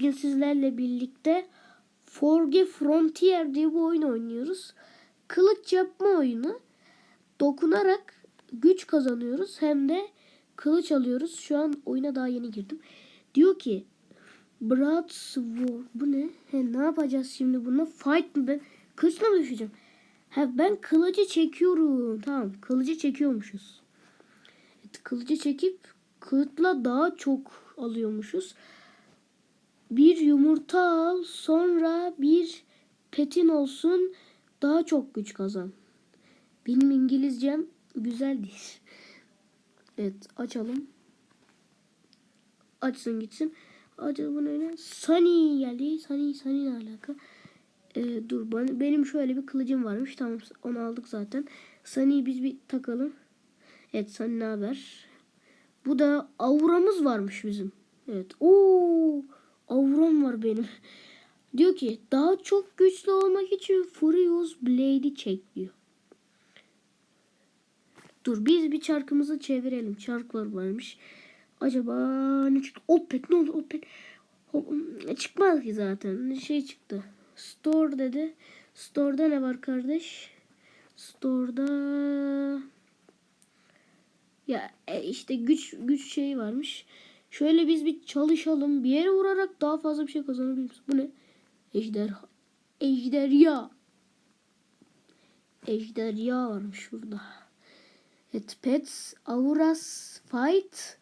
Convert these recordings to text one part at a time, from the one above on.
Bugün sizlerle birlikte Forge Frontier diye bir oyun oynuyoruz. Kılıç yapma oyunu. Dokunarak güç kazanıyoruz hem de kılıç alıyoruz. Şu an oyuna daha yeni girdim. Diyor ki Brad Sword. Bu ne? He, ne yapacağız şimdi bununla? Fight mı ben? Kılıçla mı düşeceğim? Ha ben kılıcı çekiyorum. Tamam kılıcı çekiyormuşuz. Kılıcı çekip kılıçla daha çok alıyormuşuz. Bir yumurta al sonra bir petin olsun daha çok güç kazan. Benim İngilizcem güzel değil. Evet açalım. Açsın gitsin. Açalım öyle. Sunny geldi. Sunny, Sunny ne alaka? Ee, dur benim şöyle bir kılıcım varmış. Tamam onu aldık zaten. Sunny'yi biz bir takalım. Evet Sunny ne haber? Bu da auramız varmış bizim. Evet. Oo, auram var benim. Diyor ki daha çok güçlü olmak için Furious Blade'i çek diyor. Dur biz bir çarkımızı çevirelim. Çarklar varmış. Acaba ne çıktı? Opet ne oldu? Opet. Çıkmaz ki zaten. Şey çıktı. Store dedi. Store'da ne var kardeş? Store'da ya e, işte güç güç şeyi varmış. Şöyle biz bir çalışalım. Bir yere vurarak daha fazla bir şey kazanabiliriz. Bu ne? Ejderha. Ejderha. Ejderha varmış şurada. Evet, Pets, Auras, Fight.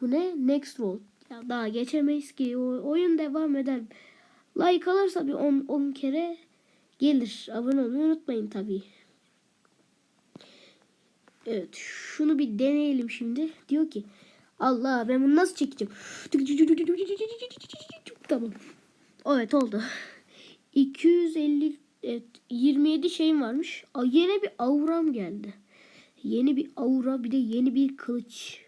Bu ne? Next World. Ya daha geçemeyiz ki. O, oyun devam eder. Like alırsa bir 10 10 kere gelir. Abone olmayı unutmayın tabii. Evet şunu bir deneyelim şimdi. Diyor ki Allah ben bunu nasıl çekeceğim? Tamam. Evet oldu. 250 evet, 27 şeyim varmış. Yeni bir auram geldi. Yeni bir aura bir de yeni bir kılıç.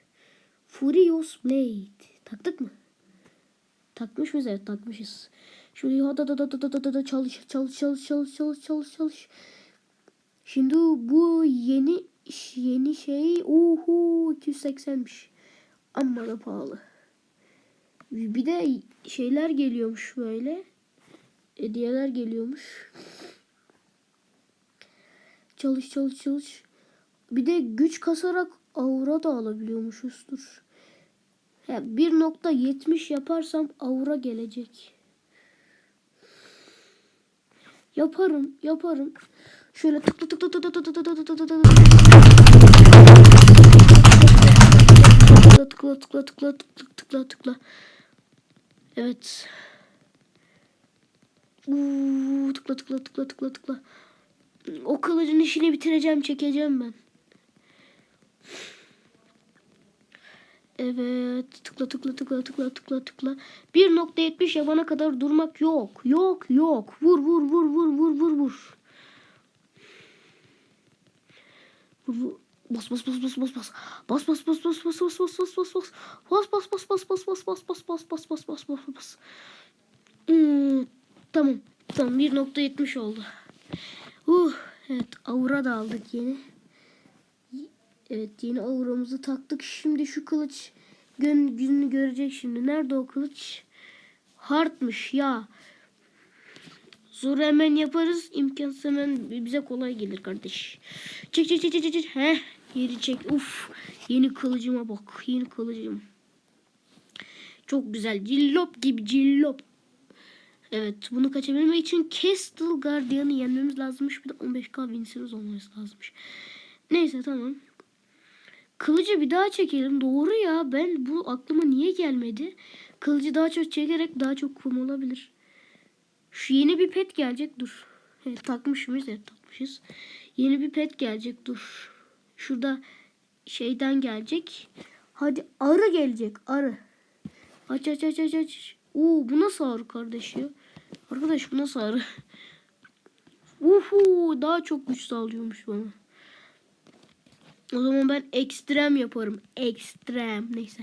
Furious Blade. Taktık mı? Takmış mıyız? Evet takmışız. Şimdi da da da da da da da çalış çalış çalış çalış çalış çalış çalış. Şimdi bu yeni yeni şey oho 280'miş. Amma da pahalı. Bir de şeyler geliyormuş böyle. Hediyeler geliyormuş. Çalış çalış çalış. Bir de güç kasarak aura da alabiliyormuşuz. Dur. Ya 1.70 yaparsam aura gelecek. Yaparım, yaparım. Şöyle tıkla tıkla tıkla tıkla tıkla tıkla tıkla tıkla tıkla tıkla tıkla tıkla tıkla tıkla tıkla. Evet. Uuu, tıkla tıkla tıkla tıkla tıkla. O kılıcın işini bitireceğim, çekeceğim ben. Evet. Tıkla tıkla tıkla tıkla tıkla tıkla. 1.70 yapana kadar durmak yok. Yok yok. Vur vur vur vur vur vur vur. Vur vur. Bas bas bas bas bas bas. Bas bas bas bas bas bas bas bas bas bas. Bas bas bas bas bas bas bas bas bas bas bas bas bas bas. Hmm, tamam. Tamam 1.70 oldu. Uh, evet aura da aldık yeni. Evet yeni auramızı taktık. Şimdi şu kılıç gün gününü görecek şimdi. Nerede o kılıç? Hardmış ya. Zor hemen yaparız. İmkansız hemen bize kolay gelir kardeş. Çek çek çek çek çek. Heh, yeri çek. Uf. Yeni kılıcıma bak. Yeni kılıcım. Çok güzel. Cillop gibi cillop. Evet bunu kaçabilmek için Castle Guardian'ı yenmemiz lazımmış. Bir de 15k winsimiz olması lazımmış. Neyse tamam. Kılıcı bir daha çekelim. Doğru ya. Ben bu aklıma niye gelmedi? Kılıcı daha çok çekerek daha çok kum olabilir. Şu yeni bir pet gelecek. Dur. Evet, takmış mıyız? Evet takmışız. Yeni bir pet gelecek. Dur. Şurada şeyden gelecek. Hadi arı gelecek. Arı. Aç aç aç aç aç. Oo bu nasıl arı kardeş ya? Arkadaş bu nasıl arı? Uhu daha çok güç sağlıyormuş bana. O zaman ben ekstrem yaparım. Ekstrem. Neyse.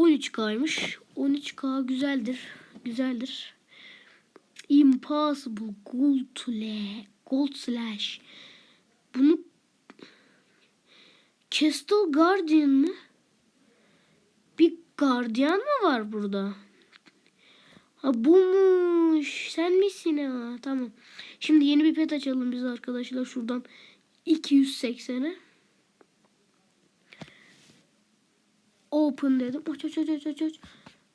13k'ymış. 13k güzeldir. Güzeldir. Impossible Gold Slash. Gold Slash. Bunu Castle Guardian mı? Bir gardiyan mı var burada? Ha bumuş. Sen misin ha? Tamam. Şimdi yeni bir pet açalım biz arkadaşlar şuradan 280'e. Open dedim. Aç aç aç aç aç aç.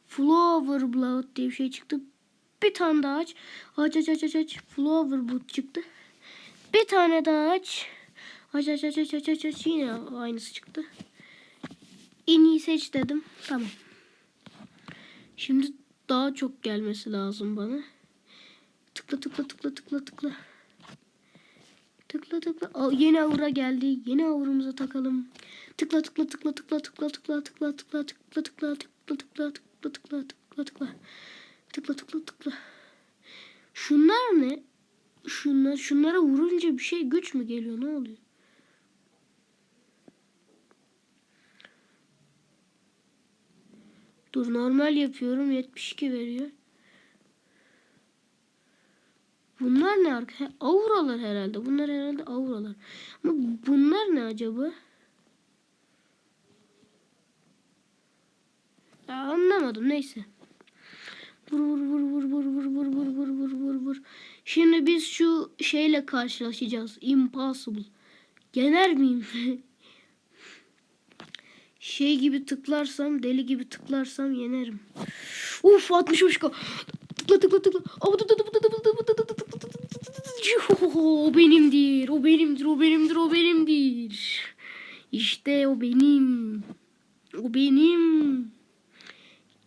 Flower Blood diye bir şey çıktı. Bir tane daha aç. Aç aç aç aç aç. Flower Blood çıktı. Bir tane daha aç. Aç aç aç aç aç aç aç. Yine aynısı çıktı. En iyi seç dedim. Tamam. Şimdi daha çok gelmesi lazım bana. Tıkla tıkla tıkla tıkla tıkla. Tıkla tıkla. Aa, yeni avura geldi. Yeni avurumuza takalım. Tıkla tıkla tıkla tıkla tıkla tıkla tıkla tıkla tıkla tıkla tıkla tıkla tıkla tıkla tıkla tıkla tıkla tıkla tıkla Şunlar ne? Şunlar şunlara vurunca bir şey güç mü geliyor? Ne oluyor? Dur normal yapıyorum 72 veriyor. Bunlar ne? He, Auralar herhalde. Bunlar herhalde auralar. Ama bunlar ne acaba? Ya anlamadım neyse. Vur vur vur vur vur vur vur vur vur vur vur vur. Şimdi biz şu şeyle karşılaşacağız. Impossible. Yener miyim? şey gibi tıklarsam, deli gibi tıklarsam yenerim. Uf 60 hoşka. Tıkla tıkla tıkla. O benimdir, o benimdir, o benimdir, o benimdir. İşte o benim. O benim.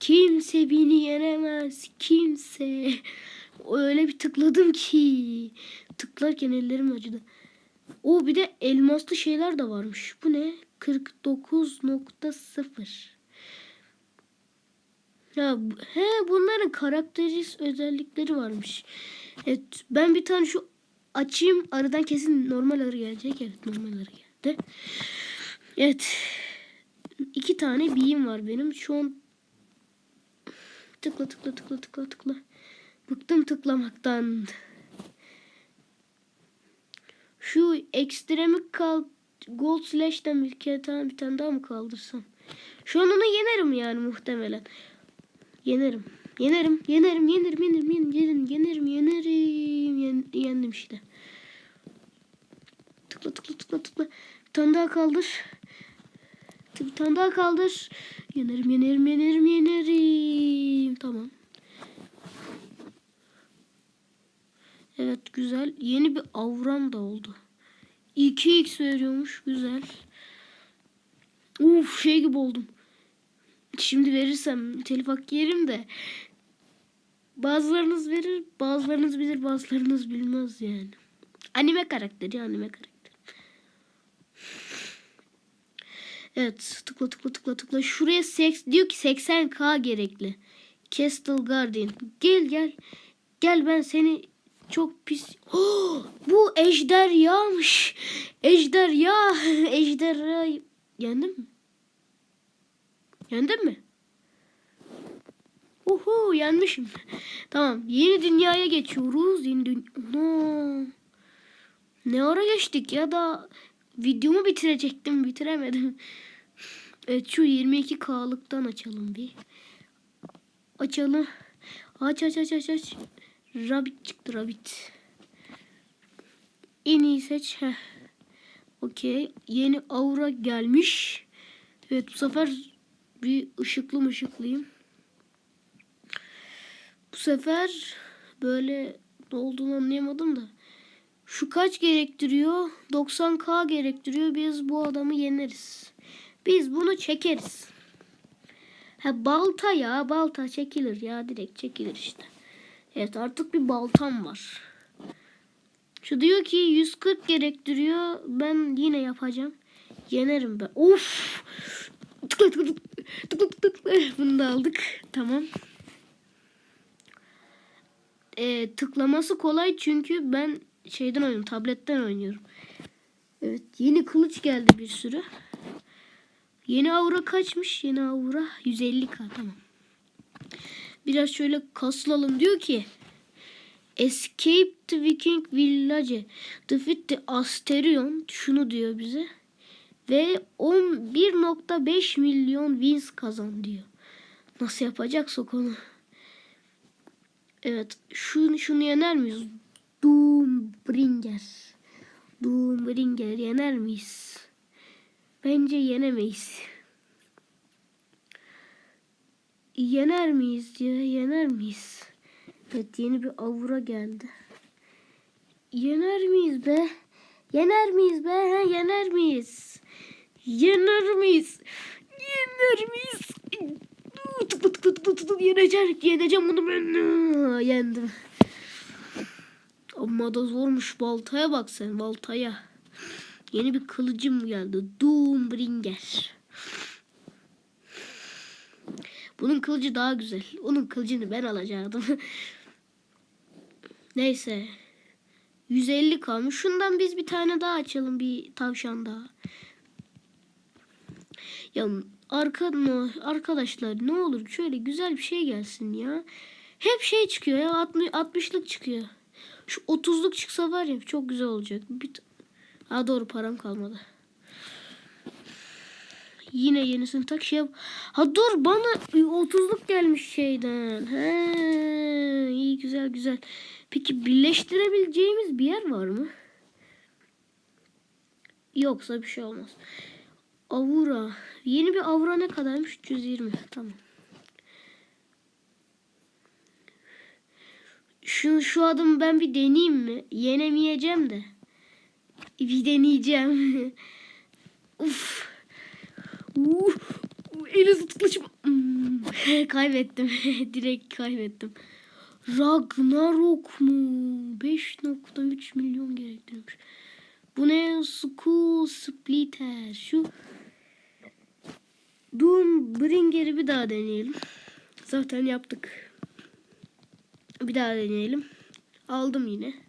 Kimse beni yenemez. Kimse. Öyle bir tıkladım ki. Tıklarken ellerim acıdı. O bir de elmaslı şeyler de varmış. Bu ne? 49.0 Ya he bunların karakteris özellikleri varmış. Evet ben bir tane şu açayım. Arıdan kesin normal arı gelecek. Evet normal arı geldi. Evet. iki tane biyim var benim. Şu an tıkla tıkla tıkla tıkla tıkla. Bıktım tıklamaktan. Şu ekstremik kal Gold Slash'ten bir kere tane bir tane daha mı kaldırsam? Şu an onu yenerim yani muhtemelen. Yenerim. Yenerim, yenerim, yenerim, yenerim, yenerim, yenerim, yenerim, yenerim. Yen, yendim işte. Tıkla tıkla tıkla tıkla. Bir tane daha kaldır. Bir tane daha kaldır. Yenerim, yenerim, yenerim, yenerim. Tamam. Evet güzel. Yeni bir avram da oldu. 2x veriyormuş. Güzel. Uf şey gibi oldum. Şimdi verirsem telif hakkı yerim de. Bazılarınız verir, bazılarınız bilir, bazılarınız bilmez yani. Anime karakteri, anime karakteri. Evet, tıkla tıkla tıkla tıkla. Şuraya seks diyor ki 80k gerekli. Castle Guardian. Gel gel. Gel ben seni çok pis. Oh, bu ejderyamış. Ejderya. Ejderha. Yendin mi? Yendin mi? Uhu yenmişim. tamam yeni dünyaya geçiyoruz. Yeni dünya. Ne ara geçtik ya da videomu bitirecektim bitiremedim. Evet şu 22K'lıktan açalım bir. Açalım. Aç aç aç aç aç. Rabbit çıktı Rabbit. En iyi seç. Heh. Okey. Yeni aura gelmiş. Evet bu sefer bir ışıklı ışıklıyım. Bu sefer böyle ne olduğunu anlayamadım da. Şu kaç gerektiriyor? 90k gerektiriyor. Biz bu adamı yeneriz. Biz bunu çekeriz. Ha balta ya. Balta çekilir ya. Direkt çekilir işte. Evet artık bir baltam var. Şu diyor ki 140 gerektiriyor. Ben yine yapacağım. Yenerim ben. Of. Tıkla tıkla tıkla tıkla tıkla. Bunu da aldık. Tamam. e, tıklaması kolay çünkü ben şeyden oynuyorum. Tabletten oynuyorum. Evet yeni kılıç geldi bir sürü. Yeni aura kaçmış? Yeni aura 150k tamam. Biraz şöyle kasılalım diyor ki Escape the Viking Village. Defeat the Asterion. Şunu diyor bize. Ve 11.5 milyon wins kazan diyor. Nasıl yapacaksak onu. Evet. Şunu, şunu yener miyiz? Doombringer. Doombringer yener miyiz? Bence yenemeyiz. Yener miyiz diye yener miyiz? Evet yeni bir avura geldi. Yener miyiz be? Yener miyiz be? He, yener miyiz? Yener miyiz? Yener miyiz? Tıklı tıklı tıklı tıklı yeneceğim. Yeneceğim bunu ben. Yendim. Amma da zormuş. Baltaya bak sen baltaya. Yeni bir kılıcım geldi. Doombringer. Bunun kılıcı daha güzel. Onun kılıcını ben alacaktım. Neyse. 150 kalmış. Şundan biz bir tane daha açalım. Bir tavşan daha. Ya arka, arkadaşlar ne olur şöyle güzel bir şey gelsin ya. Hep şey çıkıyor ya 60, 60'lık çıkıyor. Şu 30'luk çıksa var ya çok güzel olacak. Bir, ha doğru param kalmadı. Yine yenisini tak şey. Ha dur bana 30'luk gelmiş şeyden. He, iyi güzel güzel. Peki birleştirebileceğimiz bir yer var mı? Yoksa bir şey olmaz. Avura. Yeni bir avura ne kadarmış? 320. Tamam. Şu, şu adımı ben bir deneyeyim mi? Yenemeyeceğim de. Bir deneyeceğim. Uf. Uh, el hızı tutuşum. Hmm, kaybettim. Direkt kaybettim. Ragnarok mu? 5.3 milyon gerektiriyormuş. Bu ne? School Splitter. Şu Doombringer'i bir daha deneyelim. Zaten yaptık. Bir daha deneyelim. Aldım yine.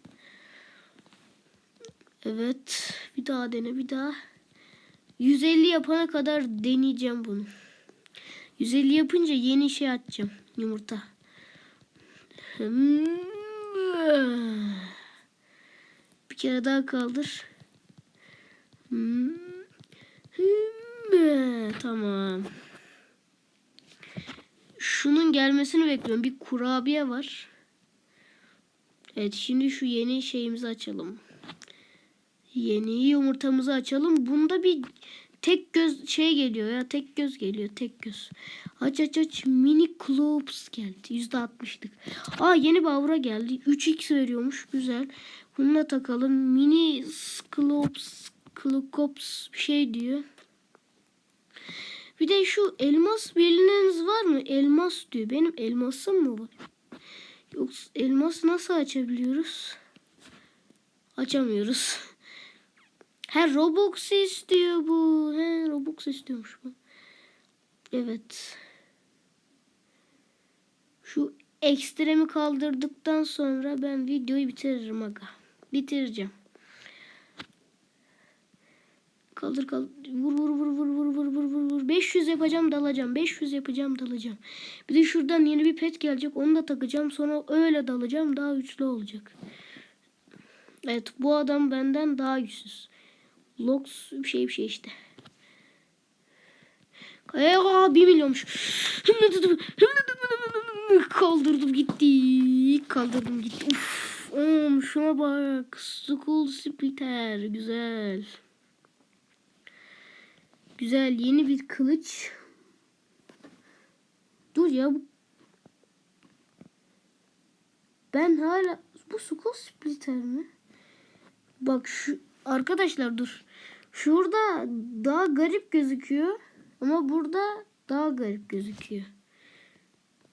Evet. Bir daha dene bir daha. 150 yapana kadar deneyeceğim bunu. 150 yapınca yeni şey açacağım. Yumurta. Bir kere daha kaldır. Tamam. Şunun gelmesini bekliyorum. Bir kurabiye var. Evet şimdi şu yeni şeyimizi açalım. Yeni yumurtamızı açalım. Bunda bir tek göz şey geliyor ya. Tek göz geliyor. Tek göz. Aç aç aç. Mini Clopes geldi. %60'lık. Aa yeni bir avra geldi. 3x veriyormuş. Güzel. Bununla takalım. Mini Clopes Clocops bir şey diyor. Bir de şu elmas bilineniz var mı? Elmas diyor. Benim elmasım mı var? Yoksa elmas nasıl açabiliyoruz? Açamıyoruz. Her Robux istiyor bu. He Robux istiyormuş bu. Evet. Şu ekstremi kaldırdıktan sonra ben videoyu bitiririm aga. Bitireceğim. Kaldır kaldır. Vur vur vur vur vur vur vur vur vur. 500 yapacağım dalacağım. 500 yapacağım dalacağım. Bir de şuradan yeni bir pet gelecek. Onu da takacağım. Sonra öyle dalacağım. Daha güçlü olacak. Evet bu adam benden daha güçsüz. Lox bir şey bir şey işte. Aa, bir milyonmuş. Kaldırdım gitti. Kaldırdım gitti. Uf, oğlum şuna bak. School Splitter. Güzel. Güzel yeni bir kılıç. Dur ya. Ben hala bu Skull Splitter mi? Bak şu arkadaşlar dur. Şurada daha garip gözüküyor ama burada daha garip gözüküyor.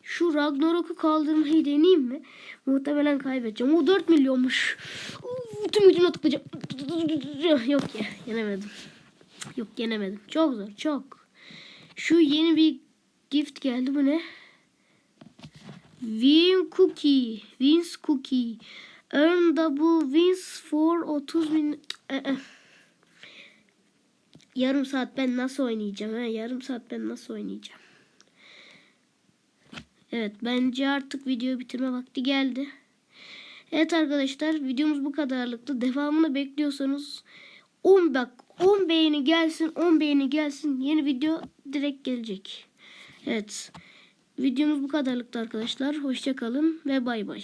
Şu Ragnarok'u kaldırmayı deneyeyim mi? Muhtemelen kaybedeceğim. O 4 milyonmuş. Uu, tüm gücümle tıklayacağım. Yok ya yenemedim. Yok yenemedim. Çok zor çok. Şu yeni bir gift geldi bu ne? Win cookie. Wins cookie. Earn double wins for 30 bin. Yarım saat ben nasıl oynayacağım? He? Yarım saat ben nasıl oynayacağım? Evet bence artık videoyu bitirme vakti geldi. Evet arkadaşlar videomuz bu kadarlıktı. Devamını bekliyorsanız 10 bak 10 beğeni gelsin 10 beğeni gelsin yeni video direkt gelecek. Evet videomuz bu kadarlıktı arkadaşlar. Hoşçakalın ve bay bay.